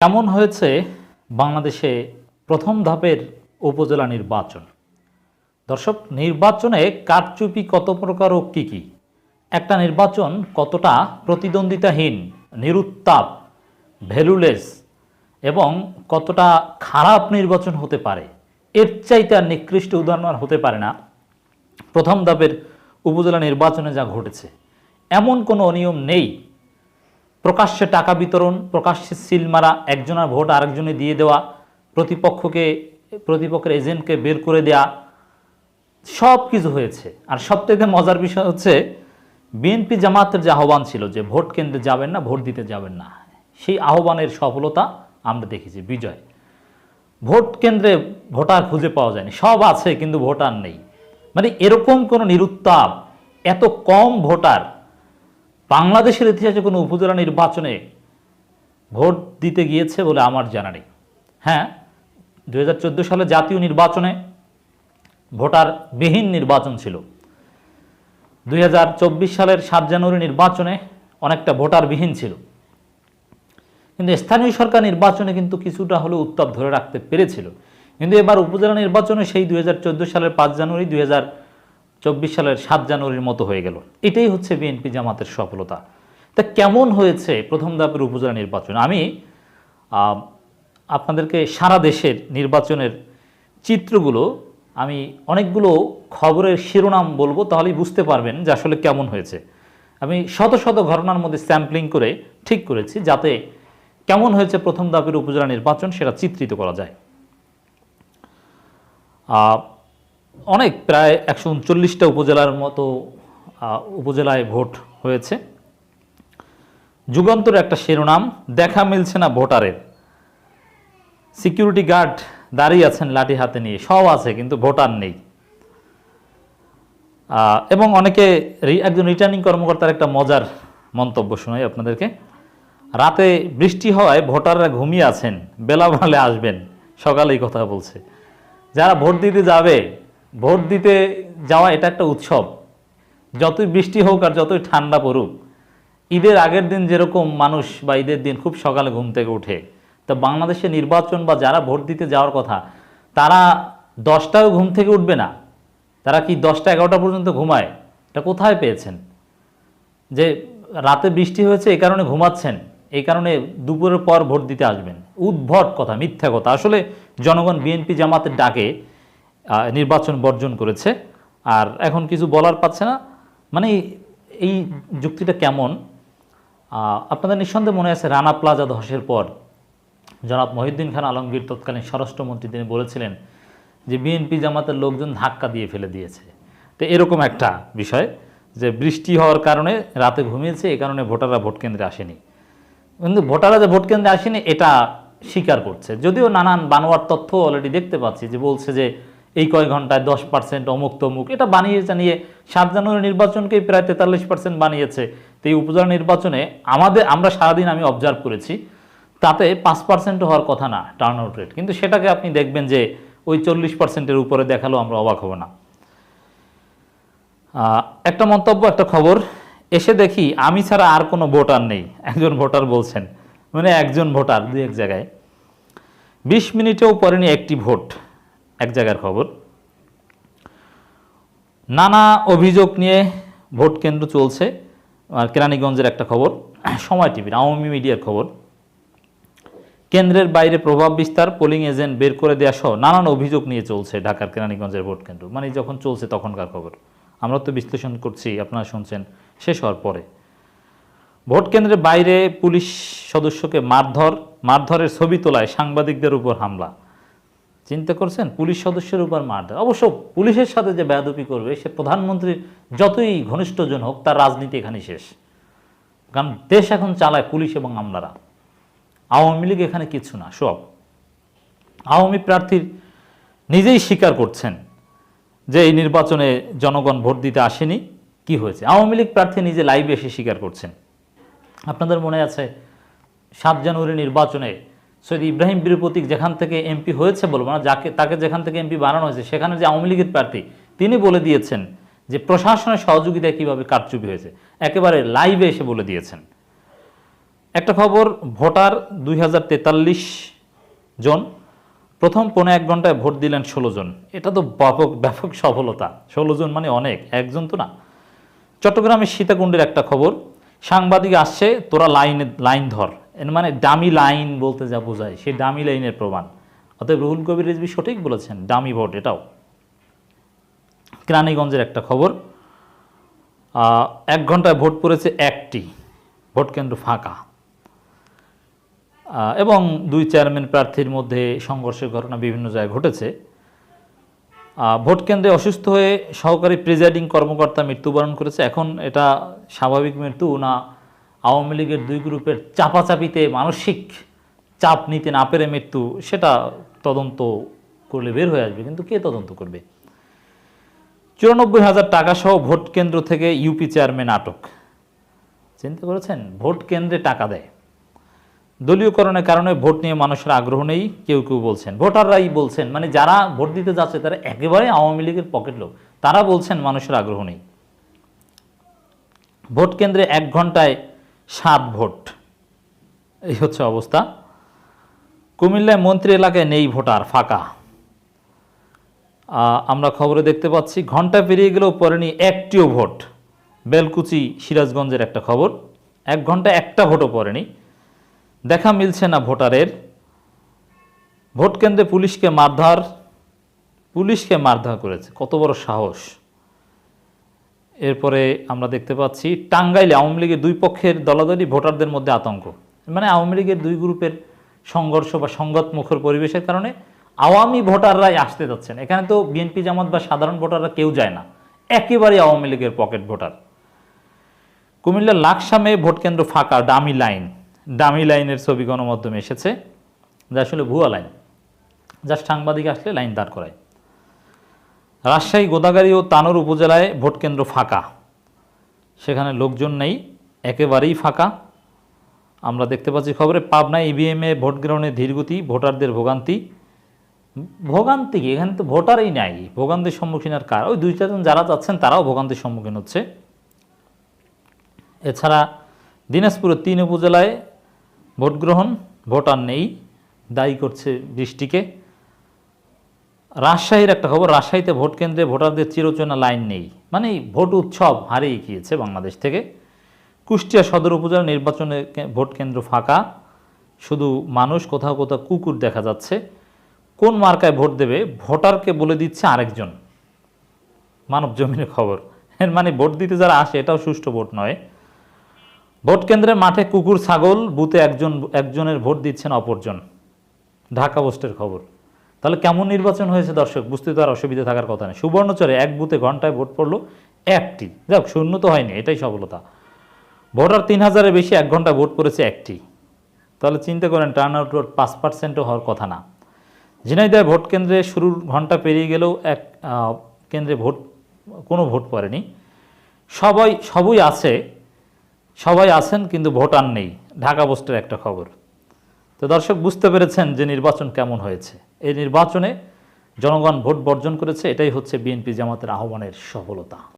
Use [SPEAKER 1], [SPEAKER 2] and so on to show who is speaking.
[SPEAKER 1] কেমন হয়েছে বাংলাদেশে প্রথম ধাপের উপজেলা নির্বাচন? দর্শক, নির্বাচনে কারচুপি কত প্রকার ও কী কী? একটা নির্বাচন কতটা প্রতিদ্বন্দ্বিতাহীন, নিরুত্তাপ, ভ্যালুলেস এবং কতটা খারাপ নির্বাচন হতে পারে? এর চাইতে আর নিকৃষ্ট উদাহরণ হতে পারে না। প্রথম ধাপের উপজেলা নির্বাচনে যা ঘটেছে, এমন কোনো অনিয়ম নেই প্রকাশ্যে টাকা বিতরণ, প্রকাশ্যে সিল মারা, একজনের ভোট আরেকজনে দিয়ে দেওয়া, প্রতিপক্ষকে, প্রতিপক্ষের এজেন্টকে বের করে দেয়া, সব কিছু হয়েছে। আর সবথেকে মজার বিষয় হচ্ছে, বিএনপি জামাতের যে আহ্বান ছিল যে ভোট কেন্দ্রে যাবেন না, ভোট দিতে যাবেন না, সেই আহ্বানের সফলতা আমরা দেখেছি, বিজয়। ভোট কেন্দ্রে ভোটার খুঁজে পাওয়া যায়নি, সব আছে কিন্তু ভোটার নেই। মানে এরকম কোনো নিরুত্তাপ, এত কম ভোটার বাংলাদেশের ইতিহাসে কোনো উপজেলা নির্বাচনে ভোট দিতে গিয়েছে বলে আমার জানা নেই। হ্যাঁ দুই হাজার চোদ্দ সালে জাতীয় নির্বাচনে ভোটার বিহীন নির্বাচন ছিল। দুই হাজার চব্বিশ সালের সাত জানুয়ারি নির্বাচনে অনেকটা ভোটার বিহীন ছিল। কিন্তু স্থানীয় সরকার নির্বাচনে কিন্তু কিছুটা হলেও উত্তাপ ধরে রাখতে পেরেছিল। কিন্তু এবার উপজেলা নির্বাচনে সেই দুই হাজার চোদ্দ সালের পাঁচ জানুয়ারি দুই হাজার চব্বিশ সালের সাত জানুয়ারির মতো হয়ে গেল। এটাই হচ্ছে বিএনপি জামাতের সফলতা। তা কেমন হয়েছে প্রথম ধাপের উপজেলা নির্বাচন? আমি আপনাদেরকে সারা দেশের নির্বাচনের চিত্রগুলো, আমি অনেকগুলো খবরের শিরোনাম বলব, তাহলেই বুঝতে পারবেন যে আসলে কেমন হয়েছে। আমি শত শত ঘটনার মধ্যে স্যাম্পলিং করে ঠিক করেছি, যাতে কেমন হয়েছে প্রথম ধাপের উপজেলা নির্বাচন সেটা চিত্রিত করা যায়। অনেক, প্রায় একশো উনচল্লিশটা উপজেলার মতো উপজেলায় ভোট হয়েছে। যুগান্তর একটা শিরোনাম, দেখা মিলছে না ভোটারের। সিকিউরিটি গার্ড দাঁড়িয়ে আছেন লাঠি হাতে নিয়ে, সব আছে, কিন্তু ভোটার নেই। এবং অনেকে একজন রিটার্নিং কর্মকর্তার একটা মজার মন্তব্য শোনাই আপনাদেরকে। রাতে বৃষ্টি হওয়ায় ভোটাররা ঘুমিয়ে আছেন, বেলা ভালে আসবেন, সকালেই কথা বলছে। যারা ভোট দিতে যাবে ভোট দিতে যাওয়া এটা একটা উৎসব। যতই বৃষ্টি হোক আর যতই ঠান্ডা পড়ুক, ঈদের আগের দিন যেরকম মানুষ বা ঈদের দিন খুব সকালে ঘুম থেকে উঠে, তো বাংলাদেশে নির্বাচন বা যারা ভোট দিতে যাওয়ার কথা, তারা দশটাও ঘুম থেকে উঠবে না। তারা কি দশটা এগারোটা পর্যন্ত ঘুমায়? এটা কোথায় পেয়েছেন? যে রাতে বৃষ্টি হয়েছে এই কারণে ঘুমাচ্ছেন এই কারণে দুপুরের পর ভোট দিতে আসবেন। উদ্ভট কথা, মিথ্যা কথা। আসলে জনগণ বিএনপি জামাতের ডাকে নির্বাচন বর্জন করেছে। আর এখন কিছু বলার পাচ্ছে না। মানে এই যুক্তিটা কেমন? আপনাদের নিঃসন্দেহে মনে আছে রানা প্লাজা ধসের পর জনাব মহিউদ্দিন খান আলমগীর তৎকালীন স্বরাষ্ট্রমন্ত্রী তিনি বলেছিলেন যে বিএনপি জামাতের লোকজন ধাক্কা দিয়ে ফেলে দিয়েছে। তো এরকম একটা বিষয় যে বৃষ্টি হওয়ার কারণে রাতে ঘুমিয়েছে, এ কারণে ভোটাররা ভোট কেন্দ্রে আসেনি। কিন্তু ভোটাররা যে ভোট কেন্দ্রে আসেনি, এটা স্বীকার করছে। যদিও নানান বানোয়ার তথ্য অলরেডি দেখতে পাচ্ছি যে বলছে যে এই কয় ঘন্টায় দশ পার্সেন্ট অমুক তমুক, এটা বানিয়ে জানিয়ে সাত জানুয়ারি নির্বাচনকেই প্রায় তেতাল্লিশ পার্সেন্ট বানিয়েছে। তো এই উপজেলা নির্বাচনে আমাদের, আমরা সারাদিন আমি অবজার্ভ করেছি, তাতে পাঁচ পার্সেন্ট হওয়ার কথা না টার্ন আউট রেট কিন্তু সেটাকে আপনি দেখবেন যে ওই চল্লিশ পার্সেন্টের উপরে দেখাল আমরা অবাক হব না। একটা মন্তব্য, একটা খবর, এসে দেখি আমি ছাড়া আর কোনো ভোটার নেই, একজন ভোটার বলছেন মানে একজন ভোটার দু এক জায়গায়। বিশ মিনিটেও পড়েনি একটি ভোট। এক জায়গার খবর। নানা অভিযোগ নিয়ে ভোট কেন্দ্র চলছে কেরানীগঞ্জের একটা খবর, সময় টিভির আওয়ামী মিডিয়ার খবর। কেন্দ্রের বাইরে প্রভাব বিস্তার পোলিং এজেন্ট বের করে দেওয়া সহ নানান অভিযোগ নিয়ে চলছে ঢাকার কেরানীগঞ্জের ভোট কেন্দ্র। মানে যখন চলছে তখনকার খবর। আমরা তো বিশ্লেষণ করছি, আপনারা শুনছেন, শেষ হওয়ার পরে। ভোট কেন্দ্রের বাইরে পুলিশ সদস্যকে মারধর, মারধরের ছবি তোলায় সাংবাদিকদের উপর হামলা। চিন্তা করছেন? পুলিশ সদস্যের উপর মার দেয় অবশ্য পুলিশের সাথে যে বেয়াদপি করবে, সে প্রধানমন্ত্রীর যতই ঘনিষ্ঠজন হোক, তার রাজনীতি এখানে শেষ। কারণ দেশ এখন চালায় পুলিশ এবং আমলারা। আওয়ামী লীগ এখানে কিছু না, সব। আওয়ামী প্রার্থীর নিজেই স্বীকার করছেন যে এই নির্বাচনে জনগণ ভোট দিতে আসেনি। কি হয়েছে? আওয়ামী লীগ প্রার্থী নিজে লাইভে এসে স্বীকার করছেন। আপনাদের মনে আছে, সাত জানুয়ারি নির্বাচনে সৈয়দ ইব্রাহিম বীরপ্রতীক যেখান থেকে এমপি হয়েছে বলব না, যাকে, তাকে যেখান থেকে এমপি বানানো হয়েছে, সেখানে যে আওয়ামী লীগের প্রার্থী, তিনি বলে দিয়েছেন যে প্রশাসনের সহযোগিতায় কীভাবে কারচুপি হয়েছে। একেবারে লাইভে এসে বলে দিয়েছেন। একটা খবর, ভোটার দুই হাজার তেতাল্লিশ জন, প্রথম পৌনে এক ঘন্টায় ভোট দিলেন ষোলো জন। এটা তো ব্যাপক ব্যাপক সফলতা। ষোলো জন মানে অনেক, একজন তো না। চট্টগ্রামের সীতাকুণ্ডের একটা খবর, সাংবাদিক আসছে, তোরা লাইনে, লাইন ধর। মানে ডামি লাইন বলতে যা বোঝায়, সেই ডামি লাইনের প্রমাণ। অতএব রুহুল কবির রিজভি সঠিক বলেছেন ডামি ভোট এটাও। কেরানীগঞ্জের একটা খবর এক ঘন্টায় ভোট পড়েছে একটি, ভোট কেন্দ্র ফাঁকা। এবং দুই চেয়ারম্যান প্রার্থীর মধ্যে সংঘর্ষের ঘটনা বিভিন্ন জায়গায় ঘটেছে। ভোট কেন্দ্রে অসুস্থ হয়ে সহকারী প্রিজাইডিং কর্মকর্তা মৃত্যুবরণ করেছে। এখন এটা স্বাভাবিক মৃত্যু না আওয়ামী লীগের দুই গ্রুপের চাপাচাপিতে মানসিক চাপ নিতে না পেরে মৃত্যু, সেটা তদন্ত করলে বের হয়ে আসবে, কিন্তু কে তদন্ত করবে? চুরানব্বই হাজার টাকা সহ ভোট কেন্দ্র থেকে ইউপি চেয়ারম্যান আটক। চিন্তা করেছেন? ভোট কেন্দ্রে টাকা দেয়। দলীয়করণের কারণে ভোট নিয়ে মানুষের আগ্রহ নেই, কেউ কেউ বলছেন। ভোটাররাই বলছেন মানে যারা ভোট দিতে যাচ্ছে, তারা একেবারে আওয়ামী লীগের পকেট লোক। তারা বলছেন, মানুষের আগ্রহ নেই। ভোট কেন্দ্রে এক ঘন্টায় সাত ভোট। এই হচ্ছে অবস্থা। কুমিল্লায় মন্ত্রী এলাকায় নেই ভোটার, ফাঁকা। আমরা খবরে দেখতে পাচ্ছি, ঘণ্টা পেরিয়ে গেলেও পড়েনি একটিও ভোট। বেলকুচি, সিরাজগঞ্জের একটা খবর। এক ঘণ্টা একটা ভোটও পড়েনি। দেখা মিলছে না ভোটারের। ভোট কেন্দ্রে পুলিশকে মারধর পুলিশকে মারধর করেছে। কত বড় সাহস। এরপরে আমরা দেখতে পাচ্ছি, টাঙ্গাইলে আওয়ামী লীগের দুই পক্ষের দলাদলি ভোটারদের মধ্যে আতঙ্ক। মানে আওয়ামী লীগের দুই গ্রুপের সংঘর্ষ বা সংগত সংঘাতমুখর পরিবেশের কারণে আওয়ামী ভোটাররাই আসতে যাচ্ছেন। এখানে তো বিএনপি জামাত বা সাধারণ ভোটাররা কেউ যায় না। একেবারে আওয়ামী লীগের পকেট ভোটার। কুমিল্লার লাকসামে ভোট কেন্দ্র ফাঁকা ডামি লাইন। ডামি লাইনের ছবি গণমাধ্যমে এসেছে। যা আসলে ভুয়া লাইন। যা সাংবাদিক আসলে লাইন দাঁড় করায়। রাজশাহী গোদাগাড়ি ও তানোর উপজেলায় ভোট কেন্দ্র ফাঁকা। সেখানে লোকজন নেই, একেবারেই ফাঁকা। আমরা দেখতে পাচ্ছি খবরে, পাবনায় ইভিএমে ভোট গ্রহণে ধীরগতি, ভোটারদের ভোগান্তি। ভোগান্তি কি? এখানে তো ভোটারই নাই। ভোগান্তির সম্মুখীন আর কার? ওই দুই চারজন যারা যাচ্ছেন, তারাও ভোগান্তির সম্মুখীন হচ্ছে। এছাড়া দিনাজপুরের তিন উপজেলায় ভোট গ্রহণ, ভোটার নেই। দায়ী করছে বৃষ্টিকে। রাজশাহীর একটা খবর, রাজশাহীতে ভোট কেন্দ্রে ভোটারদের চিরচেনা লাইন নেই। মানে ভোট উৎসব হারিয়ে গিয়েছে বাংলাদেশ থেকে। কুষ্টিয়া সদর উপজেলা নির্বাচনে ভোট কেন্দ্র ফাঁকা। শুধু মানুষ, কোথাও কোথাও কুকুর দেখা যাচ্ছে। কোন মার্কায় ভোট দেবে? ভোটারকে বলে দিচ্ছে আরেকজন। মানব জমিনের খবর। মানে ভোট দিতে যারা আসে, এটাও সুষ্ঠু ভোট নয়। ভোট কেন্দ্রের মাঠে কুকুর, ছাগল, বুথে একজন, একজনের ভোট দিচ্ছেন অপরজন। ঢাকা পোস্টের খবর। তাহলে কেমন নির্বাচন হয়েছে দর্শক? বুঝতে তো আর অসুবিধা থাকার কথা নেই। সুবর্ণচরে এক বুথে ঘন্টায় ভোট পড়ল একটি। যাক, শূন্য তো হয়নি, এটাই সফলতা। ভোটার তিন হাজারের বেশি এক ঘণ্টা ভোট পড়েছে একটি। তাহলে চিন্তা করেন টার্ন আউট রেট পাঁচ পার্সেন্টও হওয়ার কথা না। ঝিনাইদহ ভোট কেন্দ্রে শুরুর ঘণ্টা পেরিয়ে গেলেও এক কেন্দ্রে ভোট, কোনো ভোট পড়েনি। সবাই, সবই আছে, সবাই আছেন, কিন্তু ভোটার নেই। ঢাকা পোস্টের একটা খবর। তো দর্শক, বুঝতে পেরেছেন যে নির্বাচন কেমন হয়েছে। এই নির্বাচনে জনগণ ভোট বর্জন করেছে এটাই হচ্ছে বিএনপি জামাতের আহ্বানের সফলতা।